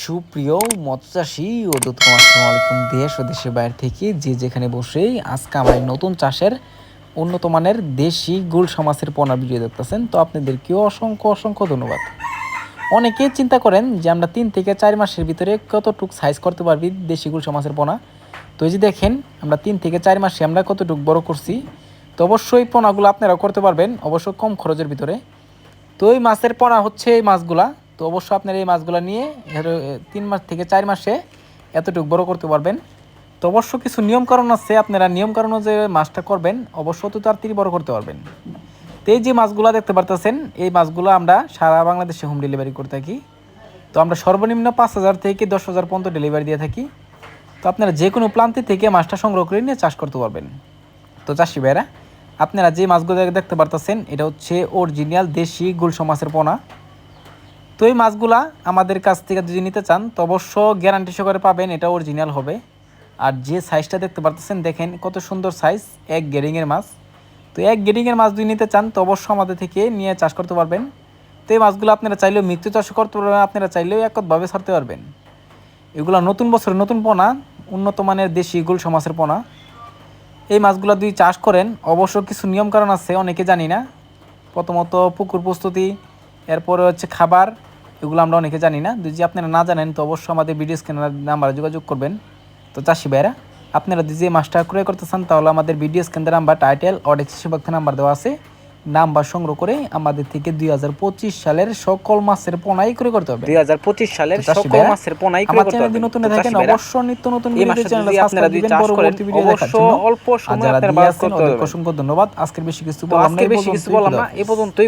সুপ্রিয় মৎস্যচাষী ও দত্তকম আসসালামু আলাইকুম। দেশ ও দেশের বাইরে থেকে যে যেখানে বসেই আজকে আমার নতুন চাষের উন্নত মানের দেশি গুল সমাসের পোনা ভিডিও দেখতেছেন, তো আপনাদেরকেও অসংখ্য অসংখ্য ধন্যবাদ। অনেকেই চিন্তা করেন যে আমরা তিন থেকে চার মাসের ভিতরে কতটুক সাইজ করতে পারবি দেশি গুল সমাসের পোনা। তো এই যে দেখেন, আমরা তিন থেকে চার মাসে আমরা কতটুক বড় করছি। তো অবশ্যই পোনাগুলো আপনারাও করতে পারবেন, অবশ্য কম খরচের ভিতরে। তো এই মাছের পোনা হচ্ছে এই মাছগুলা তো অবশ্যই আপনার এই মাছগুলা নিয়ে তিন মাস থেকে চার মাসে এতটুকু বড় করতে পারবেন। তো অবশ্য কিছু নিয়মকানুন আছে, আপনারা নিয়মকানুন যে মাছটা করবেন, অবশ্য তো তাড়াতাড়ি বড় করতে পারবেন। তো এই যে মাছগুলা দেখতে পারতেছেন, এই মাছগুলো আমরা সারা বাংলাদেশে হোম ডেলিভারি করে থাকি। তো আমরা সর্বনিম্ন পাঁচ হাজার থেকে দশ হাজার পর্যন্ত ডেলিভারি দিয়ে থাকি। তো আপনারা যে কোনো প্রান্তে থেকে মাছটা সংগ্রহ করে নিয়ে চাষ করতে পারবেন। তো চাষি ভাইরা, আপনারা যে মাছগুলো দেখতে পারতেছেন, এটা হচ্ছে অরিজিনাল দেশি গুলশো মাছের পোনা। তো এই মাছগুলা আমাদের কাছ থেকে যদি নিতে চান, তো অবশ্য গ্যারান্টি সহকারে পাবেন, এটা অরিজিনাল হবে। আর যে সাইজটা দেখতে পারতেছেন, দেখেন কত সুন্দর সাইজ এক গেরিংয়ের মাছ। তো এক গেরিংয়ের মাছ যদি নিতে চান, তো অবশ্য আমাদের থেকে নিয়ে চাষ করতে পারবেন। তো এই মাছগুলো আপনারা চাইলেও মৃত্যু চাষ করতে পারবেন, আপনারা চাইলেও একতভাবে ছাড়তে পারবেন। এগুলো নতুন বছরের নতুন পোনা, উন্নত মানের দেশি গুল সমাসের পোনা। এই মাছগুলো যদি চাষ করেন, অবশ্য কিছু নিয়ম কারণ আছে, অনেকে জানি না। প্রথমত পুকুর প্রস্তুতি, এরপরে হচ্ছে খাবার এগুলো আমরা অনেকে জানি না। যদি আপনারা না জানেন তো অবশ্যই আমাদের ভিডিও স্ক্যানার নাম্বারে যোগাযোগ করবেন। তো চাষি ভাইরা আপনারা যদি এই মাছটা ক্রয় করতে চান তাহলে আমাদের ভিডিও স্ক্যানার নাম্বার টাইটেল অডেক্স সেবাক্ত নাম্বার দেওয়া আছে। নাম্বার সংগ্রহ করে আমাদের থেকে দুই সালের সকল মাছের পোনাই ক্রয় করতে হবে। দুই হাজার পঁচিশ সালের সকল মাছের পোনাই নতুন থাকেন অবশ্যই নিত্য নতুন ভিডিও চ্যানেল আপনারা যদি চাষ করেন পরবর্তী ভিডিও দেখার অবশ্য জন্য। অল্প সময় যারা বাস করতে হবে। অসংখ্য ধন্যবাদ আজকের বেশি কিছু বললাম না বেশি কিছু বললাম না খুদা এ পর্যন্তই